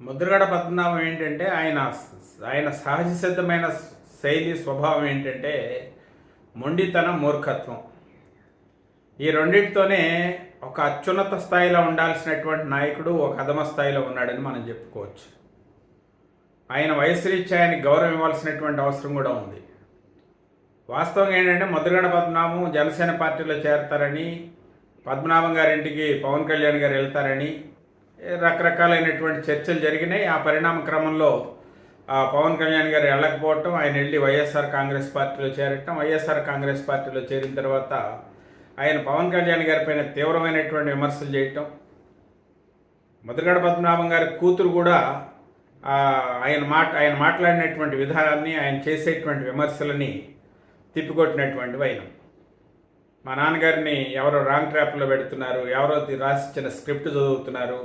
ముద్రగడ పద్మనాభం ఏంటంటే ఆయన ఆయన సహజ సిద్ధమైన శైలి స్వభావం ఏంటంటే మొండితనం మూర్ఖత్వం. ఈ రెండింటితోనే ఒక అత్యున్నత స్థాయిలో ఉండాల్సినటువంటి నాయకుడు ఒక అధమ స్థాయిలో ఉన్నాడని మనం చెప్పుకోవచ్చు. ఆయన వయస్సురీత్యా ఆయన ఆయనకి గౌరవం ఇవ్వాల్సినటువంటి అవసరం కూడా ఉంది. వాస్తవం ఏంటంటే ముద్రగడ పద్మనాభం జనసేన పార్టీలో చేరతారని పద్మనాభం గారింటికి పవన్ కళ్యాణ్ గారు వెళ్తారని రకరకాలైనటువంటి చర్చలు జరిగినాయి. ఆ పరిణామ క్రమంలో ఆ పవన్ కళ్యాణ్ గారు వెళ్ళకపోవటం ఆయన వెళ్ళి వైఎస్ఆర్ కాంగ్రెస్ పార్టీలో చేరటం వైఎస్ఆర్ కాంగ్రెస్ పార్టీలో చేరిన తర్వాత ఆయన పవన్ కళ్యాణ్ గారి పైన తీవ్రమైనటువంటి విమర్శలు చేయటం. ముద్రగడ పద్మనాభం గారి కూతురు కూడా ఆయన మాట ఆయన మాట్లాడినటువంటి విధానాన్ని ఆయన చేసేటువంటి విమర్శలని తిప్పికొట్టినటువంటి వైనం. మా నాన్నగారిని ఎవరో రాంగ్ ట్రాప్లో పెడుతున్నారు ఎవరో రాసిచ్చిన స్క్రిప్ట్ చదువుతున్నారు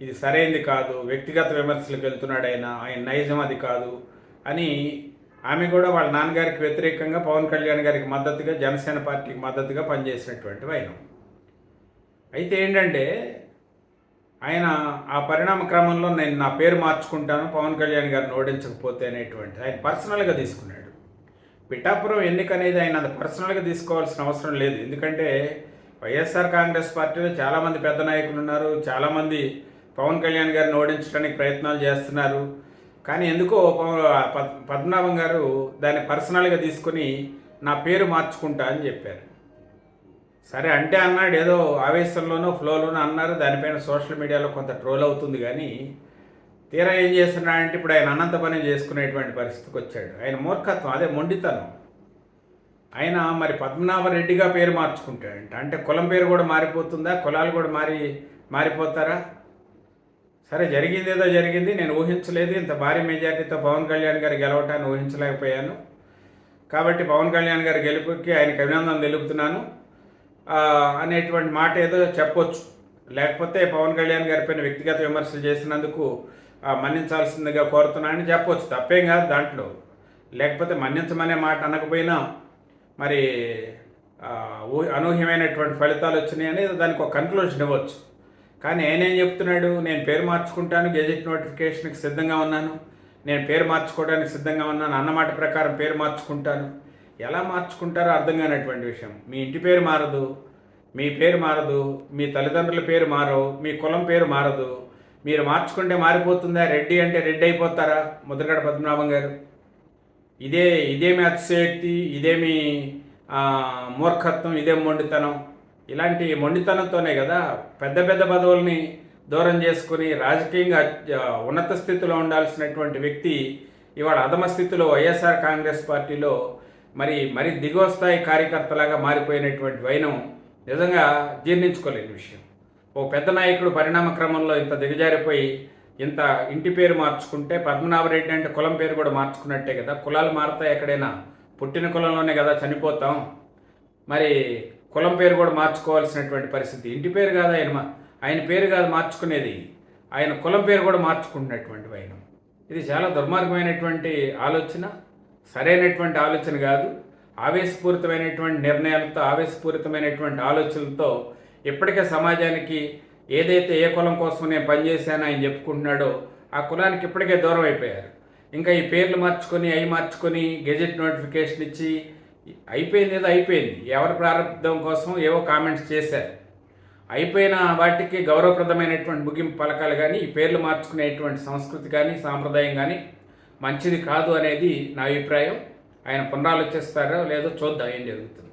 ఇది సరైంది కాదు వ్యక్తిగత విమర్శలకు వెళ్తున్నాడు ఆయన ఆయన నైజం అది కాదు అని ఆమె కూడా వాళ్ళ నాన్నగారికి వ్యతిరేకంగా పవన్ కళ్యాణ్ గారికి మద్దతుగా జనసేన పార్టీకి మద్దతుగా పనిచేసినటువంటి ఆయన అయితే ఏంటంటే ఆయన ఆ పరిణామ క్రమంలో నేను నా పేరు మార్చుకుంటాను పవన్ కళ్యాణ్ గారిని ఓడించకపోతే అనేటువంటి ఆయన పర్సనల్గా తీసుకున్నాడు. పిఠాపురం ఎన్నిక అనేది ఆయన అది పర్సనల్గా తీసుకోవాల్సిన అవసరం లేదు. ఎందుకంటే వైఎస్ఆర్ కాంగ్రెస్ పార్టీలో చాలామంది పెద్ద నాయకులు ఉన్నారు చాలామంది పవన్ కళ్యాణ్ గారిని ఓడించడానికి ప్రయత్నాలు చేస్తున్నారు. కానీ ఎందుకో పవ- పద్- పద్మనాభం గారు దాన్ని పర్సనల్గా తీసుకొని నా పేరు మార్చుకుంటా అని చెప్పారు. సరే అంటే అన్నాడు ఏదో ఆవేశంలోనో ఫ్లోలోనో అన్నారు. దానిపైన సోషల్ మీడియాలో కొంత ట్రోల్ అవుతుంది కానీ తీరా ఏం చేస్తున్నాడంటే ఇప్పుడు ఆయన అనంత పని చేసుకునేటువంటి పరిస్థితికి వచ్చాడు. ఆయన మూర్ఖత్వం అదే మొండితనం. ఆయన మరి పద్మనాభ రెడ్డిగా పేరు మార్చుకుంటాడంట. అంటే కులం పేరు కూడా మారిపోతుందా? కులాలు కూడా మారి మారిపోతారా? సరే జరిగింది ఏదో జరిగింది నేను ఊహించలేదు. ఇంత భారీ మెజార్టీతో పవన్ కళ్యాణ్ గారు గెలవటాన్ని ఊహించలేకపోయాను. కాబట్టి పవన్ కళ్యాణ్ గారి గెలుపుకి ఆయనకి అభినందన తెలుపుతున్నాను. అనేటువంటి మాట ఏదో చెప్పొచ్చు. లేకపోతే పవన్ కళ్యాణ్ గారి పైన వ్యక్తిగత విమర్శలు చేసినందుకు మన్నించాల్సిందిగా కోరుతున్నానని చెప్పొచ్చు. తప్పేం కాదు దాంట్లో. లేకపోతే మన్నించమనే మాట అనకపోయినా మరి అనూహ్యమైనటువంటి ఫలితాలు వచ్చినాయి అనేది దానికి ఒక కన్క్లూజన్ ఇవ్వచ్చు. కానీ ఆయన ఏం చెప్తున్నాడు? నేను పేరు మార్చుకుంటాను గెజెట్ నోటిఫికేషన్కి సిద్ధంగా ఉన్నాను. నేను పేరు మార్చుకోవడానికి సిద్ధంగా ఉన్నాను అన్నమాట ప్రకారం పేరు మార్చుకుంటాను. ఎలా మార్చుకుంటారో అర్థం కానటువంటి విషయం. మీ ఇంటి పేరు మారదు మీ పేరు మారదు మీ తల్లిదండ్రుల పేరు మారవు మీ కులం పేరు మారదు. మీరు మార్చుకుంటే మారిపోతుందా? రెడ్డి అంటే రెడ్డి అయిపోతారా? ముద్రగడ పద్మనాభం గారు. ఇదే ఇదేమి అతిశయోక్తి ఇదేమి మూర్ఖత్వం ఇదేం మొండితనం. ఇలాంటి మొండితనంతోనే కదా పెద్ద పెద్ద పదవుల్ని దూరం చేసుకుని రాజకీయంగా ఉన్నత స్థితిలో ఉండాల్సినటువంటి వ్యక్తి ఇవాళ అధమ స్థితిలో వైఎస్ఆర్ కాంగ్రెస్ పార్టీలో మరి మరి దిగువ స్థాయి కార్యకర్తలాగా మారిపోయినటువంటి వైనం నిజంగా జీర్ణించుకోలేని విషయం. ఓ పెద్ద నాయకుడు పరిణామ క్రమంలో ఇంత దిగజారిపోయి ఇంత ఇంటి పేరు మార్చుకుంటే పద్మనాభరెడ్డి అంటే కులం పేరు కూడా మార్చుకున్నట్టే కదా. కులాలు మారుతాయి ఎక్కడైనా. పుట్టిన కులంలోనే కదా చనిపోతాం. మరి కులం పేరు కూడా మార్చుకోవాల్సినటువంటి పరిస్థితి. ఇంటి పేరు కాదు ఆయన ఆయన పేరు కాదు మార్చుకునేది. ఆయన కులం పేరు కూడా మార్చుకుంటున్నటువంటి వైనం ఇది చాలా దుర్మార్గమైనటువంటి ఆలోచన సరైనటువంటి ఆలోచన కాదు. ఆవేశపూరితమైనటువంటి నిర్ణయాలతో ఆవేశపూరితమైనటువంటి ఆలోచనలతో ఇప్పటికే సమాజానికి ఏదైతే ఏ కులం కోసం నేను పనిచేశానో ఆయన చెప్పుకుంటున్నాడో ఆ కులానికి ఇప్పటికే దూరం అయిపోయారు. ఇంకా ఈ పేర్లు మార్చుకొని అవి మార్చుకొని గెజెట్ నోటిఫికేషన్ ఇచ్చి అయిపోయింది ఏదో అయిపోయింది. ఎవరి ప్రారంభం కోసం ఏవో కామెంట్స్ చేశారు. అయిపోయిన వాటికి గౌరవప్రదమైనటువంటి ముగింపు పలకాలు కానీ ఈ పేర్లు మార్చుకునేటువంటి సంస్కృతి కానీ సాంప్రదాయం కానీ మంచిది కాదు అనేది నా అభిప్రాయం. ఆయన పునరాలోచిస్తారో లేదో చూద్దాం ఏం జరుగుతుంది.